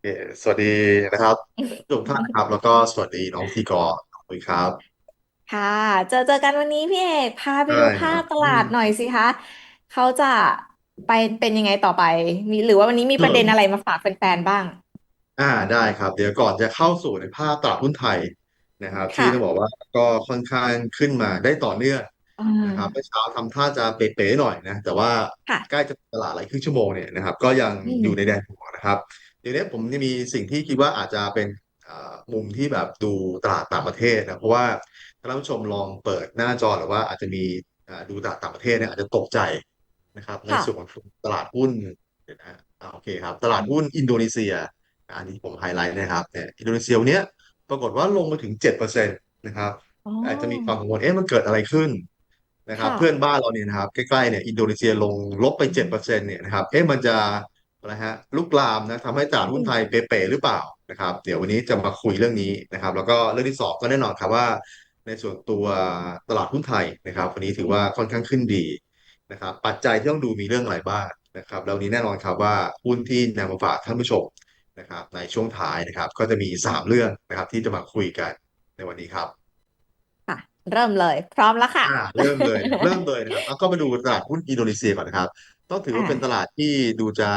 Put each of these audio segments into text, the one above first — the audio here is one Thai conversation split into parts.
เอ่อสวัสดีนะครับทุกท่านนะครับ แล้วก็สวัสดีน้องที่กรขอบคุณครับ ค่ะ เจอเจอกันวันนี้พี่เอกพาไปได้ดูภาครับพตลาดอืมหน่อยสิคะเขาจะไปเป็นยังไงต่อไปมีหรือว่าวันนี้มีเออประเด็นอะไรมาฝากแฟนๆบ้าง อ่าได้ครับ เดี๋ยวก่อนจะเข้าสู่ในภาพตลาดหุ้นไทยนะครับ ที่ต้องบอกค่ะว่าก็ค่อนข้างขึ้นมาได้ต่อเนื่องอ่นะครับเมื่อาเช้าทำท่าจะเป๋ๆหน่อยนะ แต่ว่าใกล้ค่ะจะตลาดหลายครึ่งชั่วโมงเนี่ยนะครับ ก็ยังอือยู่ในแดนมบวกนะครับ เดี๋ยวนี้ผมจะมีสิ่งที่คิดว่าอาจจะเป็นอ่ามุมที่แบบดูตลาดต่างประเทศนะ เพราะว่าถ้าท่านผู้ชมลองเปิดหน้าจอหรือว่าอาจจะมีอ่าดูตลาดต่างประเทศเนี่ยอาจจะตกใจนะครับ ในค่ะ ส่วนของตลาดหุ้นเดี๋ยวนะอ่าโอเคครับ ตลาดหุ้นอินโดนีเซีย อันนี้ผมไฮไลท์นะครับเนี่ยอินโดนีเซียวันเนี้ยปรากฏว่าลงมาถึงเจ็ดเปอร์เซ็นต์นะครับ อ๋อ อาจจะมีความกังวลเอ๊ะมันเกิดอะไรขึ้นนะครับ ค่ะ เพื่อนบ้านเราเนี่ยนะครับใกล้ๆเนี่ยอินโดนีเซียลงลบไปอืมเจ็ดเปอร์เซ็นต์เนี่ยนะครับเอ๊ะมันจะ อะไรฮะลุกลามนะทำให้ตลาดหุ้นไทยเป๋ๆหรือเปล่านะครับ เดี๋ยววันนี้จะมาคุยเรื่องนี้นะครับ แล้วก็เรื่องที่สองก็แน่นอนครับว่า ในส่วนตัวตลาดหุ้นไทยนะครับ วันนี้ถือว่าค่อนข้างขึ้นดีนะครับ ปัจจัยที่ต้องดูมีเรื่องอะไรบ้างนะครับแล้ววันนี้แน่นอนครับว่าหุ้นที่นำมาฝากท่านผู้ชมนะครับ ในช่วงท้ายนะครับ ก็จะมีสามเรื่องนะครับ ที่จะมาคุยกันในวันนี้ครับค่ะเริ่มเลย พร้อมแล้วค่ะอ่าเริ่มเลยนะครับเริ่มเลยนะครับเอาก็มาดูตลาดหุ้นอินโดนีเซียก่อนนะครับ ต้องถืออ่าว่าเป็นตลาดที่ดูจะ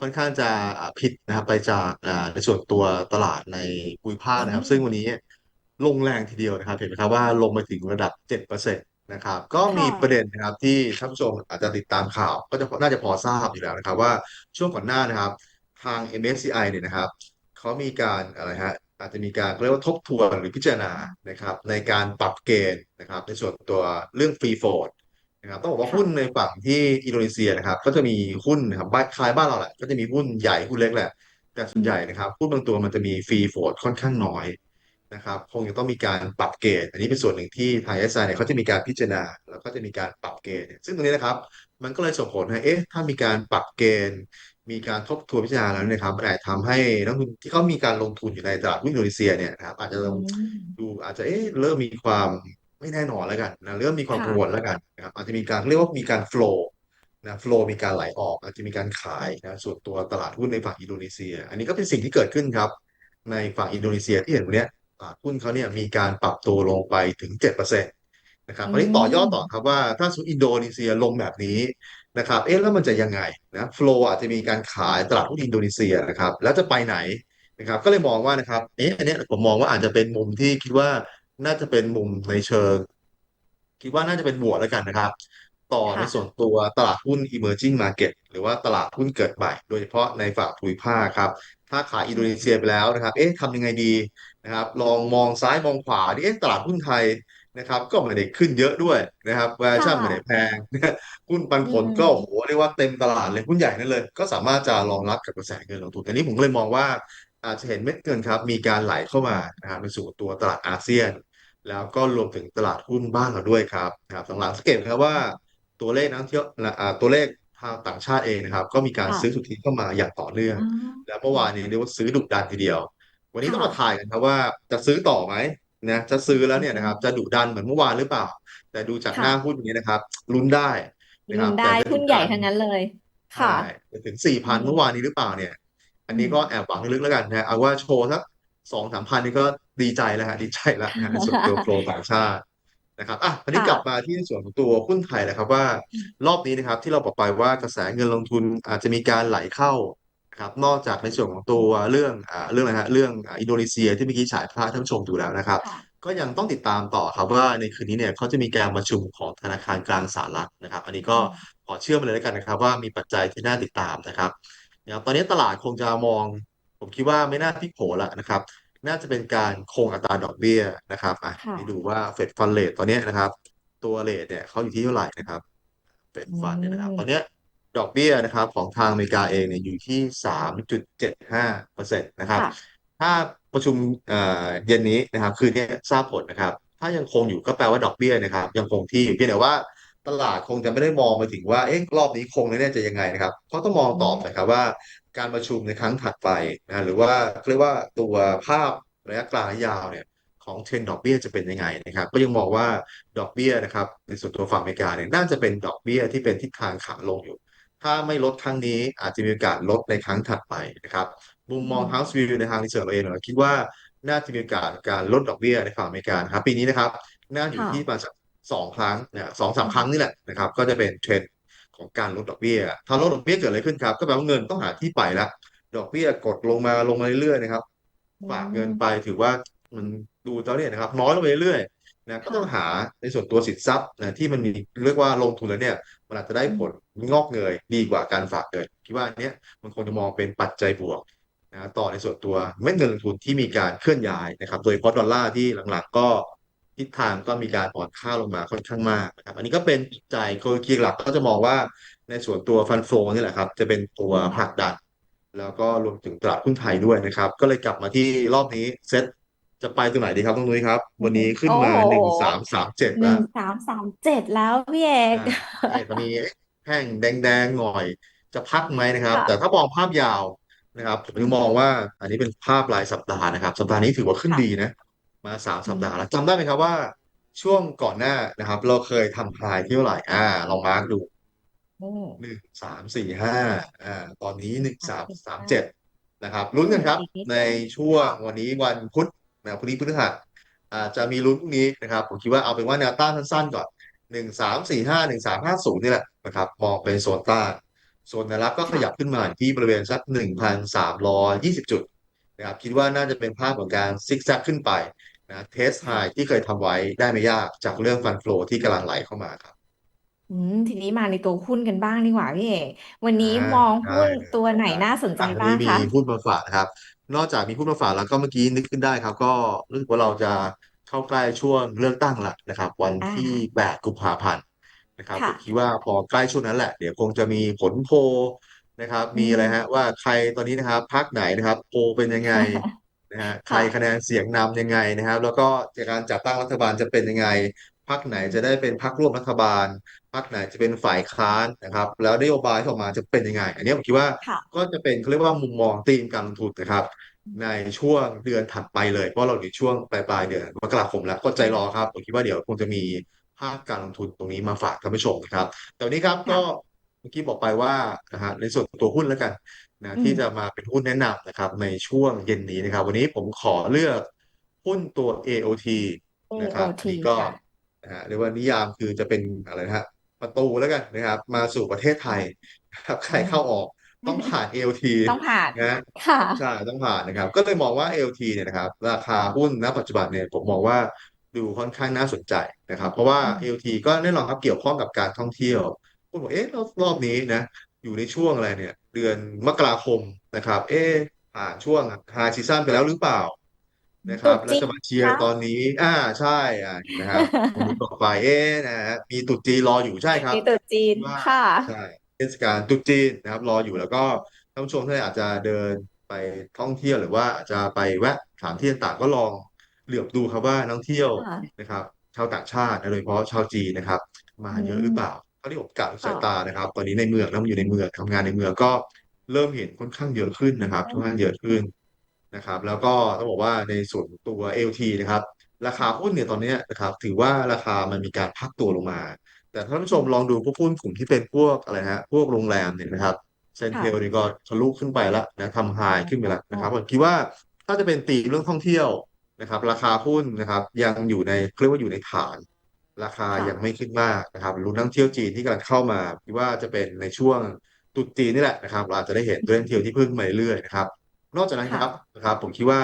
ค่อนข้างจะอ่าผิดนะครับไปจากอ่าในส่วนตัวตลาดในภูมิภาคอืนะครับ ซึ่งวันมนี้ลงแรงทีเดียวนะครับ เห็นไหมครับว่าลงไปถึงระดับเจ็ดเปอร์เซ็นต์นะครับ ก็มีค่ะประเด็นนะครับที่ท่านผู้ชมอาจจะติดตามข่าว ก็จะน่าจะพอทราบอยู่แล้วนะครับ ว่าช่วงก่อนหน้านะครับ ทาง MSCI เนี่ยนะครับเขามีการอะไรฮะอาจจะมีการเรียกว่าทบทวนหรือพิจารณานะครับในการปรับเกณฑ์นะครับในส่วนตัวเรื่องฟรีโฟลด นะครับต้องบอกว่าหุ้นในฝั่งที่อินโดนีเซียนะครับ ก็จะมีหุ้นนะครับบ้านคล้ายบ้านเราแหละก็จะมีหุ้นใหญ่หุ้นเล็กแหละ แต่ส่วนใหญ่นะครับหุ้นบางตัวมันจะมีฟรีโฟลดค่อนข้างน้อยนะครับคงจะต้องมีการปรับเกณฑ์อันนี้เป็นส่วนหนึ่งที่ทางเอสไอเนี่ยเขาจะมีการพิจารณา แล้วก็จะมีการปรับเกณฑ์ซึ่งตรงนี้นะครับ มันก็เลยส่งผลให้เอ๊ะถ้ามีการปรับเกณฑ์ มีการทบทวนพิจารณาแล้วเนะครับมันอาจทำให้นักลงทุนที่เขามีการลงทุนอยู่ในตลาดหุ้นอินโดนีเซียเนี่ยนะครับอาจจะอืดูอาจจะเอ๊ะเริ่มมีความ ไม่แน่นอนแล้วกันนะเริ่มมีความกังวลค่ะแล้วกันนะครับอาจจะมีการเรียกว่ามีการ flow นะ flow มีการไหลออก อาจจะมีการขายนะส่วนตัวตลาดหุ้นในฝั่งอินโดนีเซีย อันนี้ก็เป็นสิ่งที่เกิดขึ้นครับ ในฝั่งอินโดนีเซียที่เห็นวันเนี้ยตลาดหุ้นเขาเนี่ยมีการปรับตัวลงไปถึงเจ็ดเปอร์เซ็นต์นะครับอือันนี้ต่อยอดต่อครับมว่าถ้าสมมติอินโดนีเซียลงแบบนี้นะครับ เอ๊ะแล้วมันจะยังไงนะโฟลอาจจะมีการขายตลาดหุ้นอินโดนีเซียนะครับ แล้วจะไปไหนนะครับ ก็เลยมองว่านะครับ เอ๊ะอันเนี้ยผมมองว่าอาจจะเป็นมุมที่คิดว่า น่าจะเป็นมุมในเชิง คิดว่าน่าจะเป็นบวกแล้วกันนะครับ ต่อในส่วนค่ะตัวตลาดหุ้น emerging market หรือว่าตลาดหุ้นเกิดใหม่ โดยเฉพาะในฝั่งภูมิภาคครับ ถ้าขายอินโดนีเซียไปแล้วนะครับ เอ๊ะทำยังไงดีนะครับ ลองมองซ้ายมองขวาดิเอ๊ะตลาดหุ้นไทยนะครับ ก็ไม่ได้ขึ้นเยอะด้วยนะครับ ค่ valuation ไม่ได้แพะงหุ้นปันอืผลก็โอ้โหมเรียกว่าเต็มตลาดเลยหุ้นใหญ่นั่นเลย ก็สามารถจะรองรับกับกระแสเงินลงทุนอันนี้ผมก็เลยมองว่า อาจจะเห็นเม็ดเงินครับ มีการไหลเข้ามานะครับในสู่ตัวตลาดอาเซียน แล้วก็รวมถึงตลาดหุ้นบ้านเราด้วยครับนะครับหลังๆสังเกตนะครับว่าตัวเลขนักท่องเที่ยวอ่าตัวเลขทางต่างชาติเองนะครับ ก็มีการซื้อสุทค่ะธิเข้ามาอย่างต่อเนื่องอ๋แล้วเมื่ออวานนี้เรียกว่าซื้อดุดันทีเดียว วันนี้ต้องมาทาค่ะยกันครับว่าจะซื้อต่อไหมนะจะซื้อแล้วอืเนี่ยนะครับ จะมดุดันเหมือนเมื่อวานหรือเปล่า แต่ดูจากหน้าหุ้นค่ะนี้นะครับลุ้นได้นะครับแต่ลุ้นได้จะดุดันหุ้นใหญ่ทั้งนั้นเลย ใช่ค่ะจะถึงสี่อืพันเมื่อวานมนี้หรือเปล่าเนี่ย อัอืมนนี้ก็แอบหวังลึกๆแล้วกันนะเอาว่าโชว์สัก สองสามพันนี่ก็ดีใจแล้วฮะดีใจแล้วนะในส่วนตัวโฟลต่างชาตินะครับอะอันนี้กลับมาค่ะที่ในส่วนของตัวหุ้นไทยนะครับว่ารอบนี้นะครับที่เราบอกไปว่ากระแสเงินลงทุนอาจจะมีการไหลเข้านะครับนอกจากในส่วนของตัวเรื่องอ่าเรื่องอะไรฮะเรื่องอ่าอินโดนีเซียที่เมื่อกี้ฉายภาพให้ท่านผู้ชมดูแล้วนะครับค่ะก็ยังต้องติดตามต่อครับว่าในคืนนี้เนี่ยเขาจะมีการประชุมของธนาคารกลางสหรัฐนะครับ อันนี้ก็อืมขอเชื่อมไปเลยแล้วกันนะครับ ว่ามีปัจจัยที่น่าติดตามนะครับนะครับตอนนี้ตลาดคงจะมอง ผมคิดว่าไม่น่าพลิกโผละนะครับ น่าจะเป็นการคงอัตราดอกเบี้ยนะครับอะค่ะนี่ดูว่าเฟดฟันเรทตอนนี้นะครับ ตัวเรทเนี่ยเขาอยู่ที่เท่าไหร่นะครับเฟดอืฟันเนี่ยนะครับ ตอนม เนี้ยดอกเบี้ยนะครับของทางอเมริกาเองเนี่ยอยู่ที่สามจุดเจ็ดห้าเปอร์เซ็นต์นะครับ ค่ะ ถ้าประชุมเอ่อเย็นนี้นะครับ คืนนี้ทราบผลนะครับ ถ้ายังคงอยู่ก็แปลว่าดอกเบี้ยนะครับ ยังคงที่อยู่เพียงแต่ว่า ตลาดคงจะไม่ได้มองไปถึงว่าเอ๊ะรอบนี้คงแน่ๆจะยังไงนะครับเขาต้องมองอืตอบนะคมรับว่าการประชุมในครั้งถัดไปนะหรือว่าเรียกว่าตัวภาพระยะกลางและยาวเนี่ยของเทรนด์ดอกเบี้ยจะเป็นยังไงนะครับก็ยังมองว่าดอกเบี้ยนะครับในส่วนตัวฝั่งอเมริกาเนี่ยน่าจะเป็นดอกเบี้ยที่เป็นทิศทางขาลงอยู่ ถ้าไม่ลดครั้งนี้อาจจะมีโอกาสลดในครั้งถัดไปนะครับมุมมองอืม House View ในทางรีเสิร์ชเราเองเราคิดว่าน่าจะมีโอกาสการลดดอกเบี้ยในฝั่งอเมริกานะครับปีนี้นะครับน่าอยู่ค่ะที่ประมาณสัก สองครั้งนะสองสามครั้งนี่แหละนะครับ ก็จะเป็นเทรนด์ของการลดดอกเบี้ยถ้าลดดอกเบี้ยเกิดอะไรขึ้นครับ ก็แปลว่าเงินต้องหาที่ไปแล้วดอกเบี้ยกดลงมาลงมาเรื่อยๆนะครับอืฝากเงินไปมถือว่ามันดูตอนนี้นะครับ น้อยลงไปเรื่อยๆนะก็ต้องค่ะหาในส่วนตัวสินทรัพย์นะที่มันมีเรียกว่าลงทุนแล้วเนี่ยมันอาจจะได้ผลอืมงอกเงยดีกว่าการฝากเงินคิดว่าอันเนี้ยมันคงจะมองเป็นปัจจัยบวกนะต่อในส่วนตัวเม็ดเงินลงทุนที่มีการเคลื่อนย้ายนะครับ โดยเฉพาะดอลลาร์ที่หลังๆ ก็ ทิศทางก็มีการอ่อนค่าลงมาค่อนข้างมากนะครับอันนี้ก็เป็นปัจจัยกลไกหลักก็จะมองว่าในส่วนตัวฟันโฟนี่แหละครับ จะเป็นตัวอืมผลักดัน แล้วก็รวมถึงตลาดหุ้นไทยด้วยนะครับ ก็เลยกลับมาที่รอบนี้เซ็ตจะไปตรงไหนดีครับตรงนุ้ยครับ วันนี้ขึ้นมาโอ้โหหนึ่งสามสามเจ็ดหนึ่งแล้วสามสามเจ็ดแล้วพี่เออ่ากเอ๊ะตอนนี้แห้งแดงๆหน่อยจะพักไหมนะครับแต่ค่ะถ้ามองภาพยาวนะครับผมยังมองว่าอันนี้เป็นภาพรายสัปดาห์นะครับ สัปดาห์นี้ถือว่าขึ้นดีค่ะนะ มาสามอืสัปดาห์แล้วมจำได้ไหมครับว่า ช่วงก่อนหน้านะครับ เราเคยทำไฮที่เท่าไหร่อ่าลองมาร์กดูโอ้หนึ่งสามสี่ห้าอ่า ตอนนี้หนึ่งสามสามสิบห้าสามเจ็ดนะครับลุ้นอืมกันครับอีกนิดในนึงช่วงค่ะวันนี้วันพุธนะพรุ่งนี้พฤหัสอาจจะมีลุ้นพรุ่งนี้นะครับ ผมคิดว่าเอาเป็นว่าแนวต้านสั้นๆก่อนหนึ่งสามสี่ห้าหนึ่งสามห้าศูนย์นี่แหละนะครับมองเป็นโซนต้านโซนแนวรับก็ขยับค่ะขึ้นมาที่บริเวณสักหนึ่งพันสามร้อยยี่สิบจุดนะครับคิดว่าน่าจะเป็นภาพของการซิกแซกขึ้นไป นะเทสไฮค่ะที่เคยทำไว้ได้ไม่ยากจากเรื่องฟันโฟลที่กำลังไหลเข้ามาครับอืมทีนี้มาในตัวหุ้นกันบ้างดีกว่าพี่เอกวันอ่านี้มองได้หุ้นเลยตัวไหนได้น่าสนใจอะวันนี้มีบ้างคะพูดมาฝากนะครับ นอกจากมีพูดมาฝากแล้วก็เมื่อกี้นึกขึ้นได้ครับ ก็รู้สึกว่าเราจะเข้าใกล้ช่วงเลือกตั้งละนะครับ วันอ่ที่าแปดกุมภาพันธ์นะครับผค่ะ มคิดว่าพอใกล้ช่วงนั้นแหละ เดี๋ยวคงจะมีผลโพลนะครับ อืมีอะไรฮะมว่าใครตอนนี้นะครับพรรคไหนนะครับ โพลเป็นยังไง นะฮะใครค่ะ คะแนนเสียงนำยังไงนะครับ แล้วก็จากการจัดตั้งรัฐบาลจะเป็นยังไงพรรคไหนอืจะได้มเป็นพรรคร่วมรัฐบาลพรรคไหนจะเป็นฝ่ายค้านนะครับ แล้วนโยบายที่ออกมาจะเป็นยังไง อันนี้ผมคิดว่าค่ะ ก็จะเป็นเขาเรียกว่ามุมมองธีมการลงทุนนะครับ ในช่วงเดือนถัดไปเลย เพราะเราอยู่ช่วงปลายปลายเดือนมกราคมแล้วก็ใจรอครับผมคิดว่าเดี๋ยวคงจะมีภาพการลงทุนตรงนี้มาฝากท่านผู้ชมนะครับแต่วันนี้ครับก็ค่ะเมื่อกี้บอกไปว่านะฮะในส่วนของตัวหุ้นแล้วกันนะอืมที่จะมาเป็นหุ้นแนะนำนะครับ ในช่วงเย็นนี้นะครับ วันนี้ผมขอเลือกหุ้นตัว AOT นะครับ อัน AOT นี้ก็ค่ะ นะฮะเรียกว่านิยามคือจะเป็นอะไรนะฮะประตูแล้วกันนะครับ มาสู่ประเทศไทยนะครับใครอืม เข้าออกต้องผ่าน ALT ต้องผ่านนะค่ะ ใช่ต้องผ่านนะครับ ก็เลยมองว่า ALT เนี่ยนะครับ ราคาหุ้นณปัจจุบันเนี่ยผมมองว่าดูค่อนข้างน่าสนใจนะครับ เพราะว่า อืม ALT ก็แน่นอนครับเกี่ยวข้องกับการท่องเที่ยว คุณบอกเอ๊ะรอบรอบนี้นะอยู่ในช่วงอะไรเนี่ย เดือนมกราคมนะครับ เอ๊ะผ่านช่วงไฮซีซั่นไปแล้วหรือเปล่านะครับแล้วตุ๊ดจีนจะมาเชียร์คะตอนนี้ อ่าใช่อ่านะครับตรงนี้ต่อไปเอ๊ะนะฮะมีตรุษจีนรออยู่ใช่ครับมีตุ๊ดจีนว่าค่ะใช่เทศกาลตรุษจีนนะครับ รออยู่แล้วก็ท่านผู้ชมท่านอาจจะเดินไปท่องเที่ยวหรือว่าอาจจะไปแวะสถานที่ต่างๆก็ลองเหลือบดูครับว่านักท่องเที่ยวค่ะนะครับ ชาวต่างชาตินะโดยเฉพาะชาวจีนนะครับ มาอืเยอะหรือเปล่าม เท่าที่ผมกะดูสายตาค่ะนะครับ ตอนนี้ในเมืองนะมันอยู่ในเมืองทำงานในเมืองก็เริ่มเห็นค่อนข้างเยอะขึ้นนะครับค่อนข้างเยอะขึ้นนะครับ แล้วก็ต้องบอกว่าในส่วนตัว LT นะครับ ราคาหุ้นเนี่ยตอนนี้นะครับ ถือว่าราคามันมีการพักตัวลงมา แต่ท่านผู้ชมลองดูพวกหุ้นกลุ่มที่เป็นพวกอะไรฮะพวกโรงแรมเนี่ยนะครับเซ็นเทลค่ะนี่ก็ทะลุขึ้นไปแล้วนะทำไฮขึ้นไปแล้วอ๋อนะครับผมคิดว่าถ้าจะเป็นตีมเรื่องท่องเที่ยวนะครับ ราคาหุ้นนะครับ ยังอยู่ในเรียกว่าอยู่ในฐาน ราคายังค่ะไม่ขึ้นมากนะครับรู้นักท่องเที่ยวจีนที่กำลังเข้ามาคิดว่าจะเป็นในช่วงตรุษจีนนี่แหละนะครับเราอาจจะได้เห็นตัวนักท่องเที่ยวที่เพิ่มมาเรื่อยๆนะครับ นอกจากนั้นครับค่ะนะครับผมคิดว่า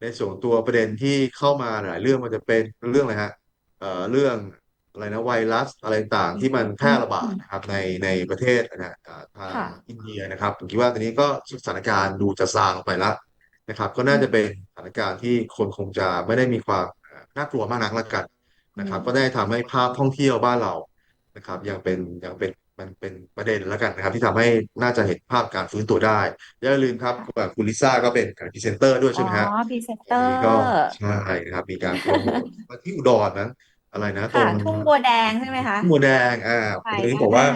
ในส่วนตัวประเด็นที่เข้ามาหลายเรื่องมันจะเป็นเรื่องอะไรฮะเอ่อเรื่องอะไรนะไวรัสอะไรต่างอืที่มันแพร่มระบาอืมดนะครับในในประเทศนะอ่าทางค่ะ อินเดียนะครับผมคิดว่าตอนนี้ก็สถานการณ์ดูจะซาลงไปแล้วนะครับ ก็อืน่าจะเป็นมสถานการณ์ที่คนคงจะไม่ได้มีความอ่าน่ากลัวมากนักละกันอื นะครับ ก็ได้มทำให้ภาพท่องเที่ยวบ้านเรานะครับ ยังเป็นยังเป็นมันเป็นประเด็นแล้วกันนะครับ ที่ทำให้น่าจะเห็นภาพการฟื้นตัวได้อย่าลืมครับค่ะคุณลิซ่าก็เป็นพรีเซนเตอร์ด้วยอ๋อใช่ไหมฮะพรีเซนเตอตอนนี้ก็ร์ใช่นะครับมีการโปรโมทมาที่อุดรนะอะไรนะตรค่ะงทุ่งบัวแดงใช่ไหมคะที่หมูแดงอ่าผใช่มตอนนี้ด้านหน้าบอกว่า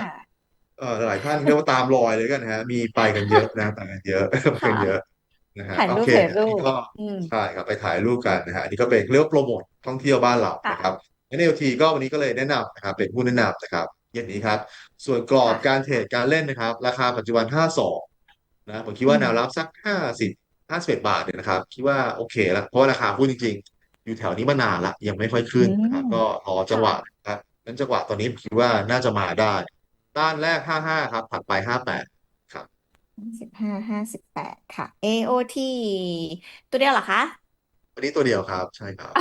เออหลายท่านเรียกว่าตามรอยเลยกันนะฮะ มีไปกันเยอะนะไปกันเยอะไปกันเยอะค่ะ นะฮะถ่ายรูปโอเคถ่ายรูปอันนี้ก็อืม ใช่ครับไปถ่ายรูปกันนะฮะอันนี้ก็เป็นเรียกว่าโปรโมทท่องเที่ยวบ้านเรานะครับค่ะงั้นเอลทีก็วันนี้ก็เลยแนะนำนะครับเป็นผู้แนะนำนะครับอย่างนี้ครับ ส่วนกรอบการค่ะเทรดการเล่นนะครับ ราคาปัจจุบัน 52นะผมคิดอืว่าแนวรับมสัก 50 51บาทเนี่ยนะครับ คิดว่าโอเคแล้วเพราะว่าราคาหุ้นจริง ๆ อยู่แถวนี้มานานละยังไม่ค่อยอืขึ้นมนะครับก็รอจังค่ะ หวะนะครับนั้นจังหวะตอนนี้ผมคิดว่าน่าจะมาได้ต้านแรก 55 ครับถัดไป 58ครับห้า สิบห้าห้าสิบแปดค่ะ AOT ตัวเดียวเหรอคะ วันนี้ตัวเดียวครับใช่ครับ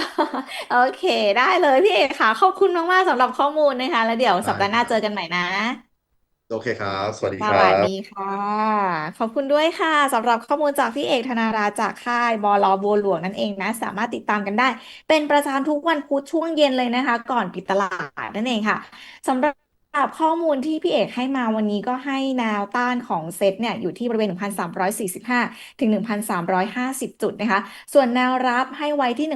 โอเค ได้เลยพี่เอกค่ะ ขอบคุณมาก ๆสำหรับข้อมูลนะคะ แล้วเดี๋ยวสัได้ปดาห์หน้าเจอครับกันใหม่นะ โอเคครับ สวัสดีสครัวัสดีบค่ะ ขอบคุณด้วยค่ะสำหรับข้อมูลจากพี่เอกธนาราจากค่ายบลบัวหลวงนั่นเองนะ สามารถติดตามกันได้ เป็นประจำทุกวันพุธช่วงเย็นเลยนะคะ ก่อนปิดตลาดนั่นเองค่ะสำหรับ ข้อมูลที่พี่เอกให้มาวันนี้ก็ให้แนวต้านของเซ็ตเนี่ยอยู่ที่บริเวณ 1,345 ถึง 1,350 จุดนะคะ ส่วนแนวรับให้ไว้ที่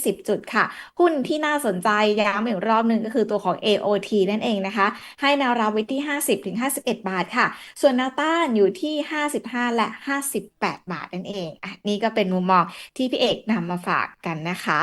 1,320 จุดค่ะ หุ้นที่น่าสนใจย้ำอีกรอบหนึ่งก็คือตัวของ AOT นั่นเองนะคะ ให้แนวรับไว้ที่ 50 ถึง 51 บาทค่ะ ส่วนแนวต้านอยู่ที่ 55 และ 58 บาทนั่นเองอะนี่ก็เป็นมุมมองที่พี่เอกนำมาฝากกันนะคะ